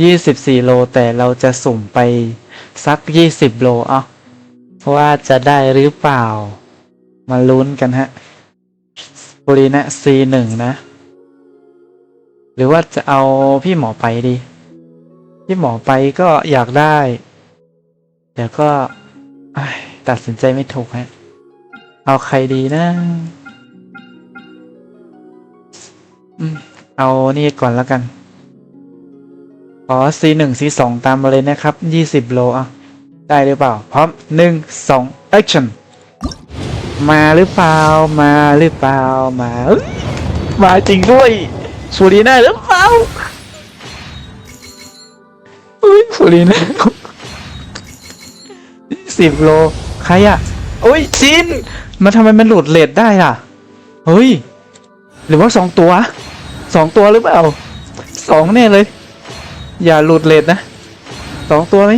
ยี่สิบสี่โล แต่เราจะสุ่มไปสักยี่สิบโลเอะว่าจะได้หรือเปล่า มาลุ้นกันฮะบุรีนะ C หนึ่งนะ หรือว่าจะเอาพี่หมอไปดี พี่หมอไปก็อยากได้ เดี๋ยวก็ตัดสินใจไม่ถูกฮะ เอาใครดีนะเอานี่ก่อนแล้วกัน ขอ C หนึ่ง C สองตามมาเลยนะครับยี่สิบโลอะได้หรือเปล่า พร้อมหนึ่งสอง action มาหรือเปล่า มาหรือเปล่า มา มาจริงด้วยฟูรีน่าหรือเปล่าอุ้ยฟูรีน่าสิบโล ใครอะโอ้ยชินมาทำไมมันหลุดเลดได้อะ เฮ้ย หรือว่าสองตัว สองตัวหรือเปล่า สองแน่เลย อย่าหลุดเลดนะสองตัวไหม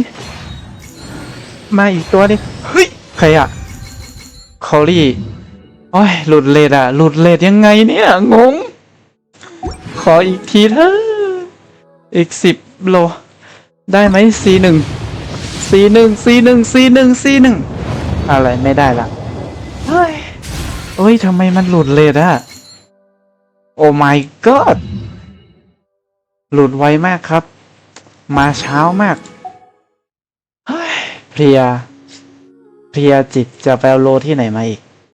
มาอีกตัวดิเฮ้ยใครอะคอรี่โอ้ยหลุดเลดอะหลุดเลดยังไงเนี่ยงง ขออีกทีเถอะอีกสิบโล ได้ไหม C หนึ่ง C หนึ่ง C หนึ่ง C หนึ่ง C หนึ่งอะไรไม่ได้ละเฮ้ยเฮ้ยทำไมมันหลุดเลดอะโอ้ my god หลุดไวมากครับ มาเช้ามากเฮ้ยเพลียเพลียจิตจะไปเอาโลที่ไหนมาอีก